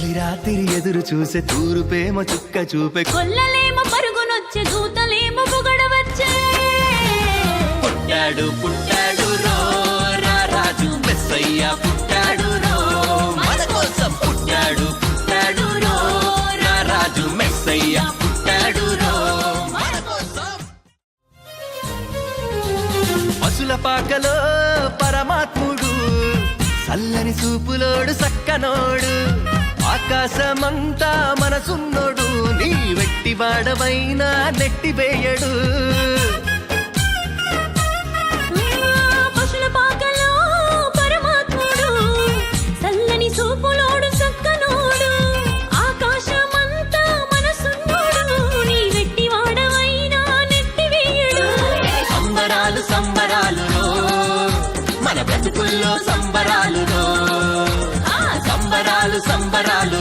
తొలి రాత్రి ఎదురు చూసే తూరు ప్రేమ చుక్క చూపే కొల్లలేమో పరుగునొచ్చే దూతలేమో పొగడవచ్చే. పుట్టాడు పుట్టాడు రో రాజు మెస్సయ్య పుట్టాడు రో. మన కోసం పుట్టాడు పుట్టాడు రో రా రాజు మెస్సయ్య పుట్టాడు రో. మన కోసం. పశుల పాకలో పరమాత్ముడు చల్లని చూపులోడు సక్కనోడు. ఆకాశమంతా మనసున్నోడు నీ వెట్టి వాడవైనా నెట్టివేయడు సంబరాలు సంబరాలు మన బ్రతుకుల్లో సంబరాలు సంబరాలు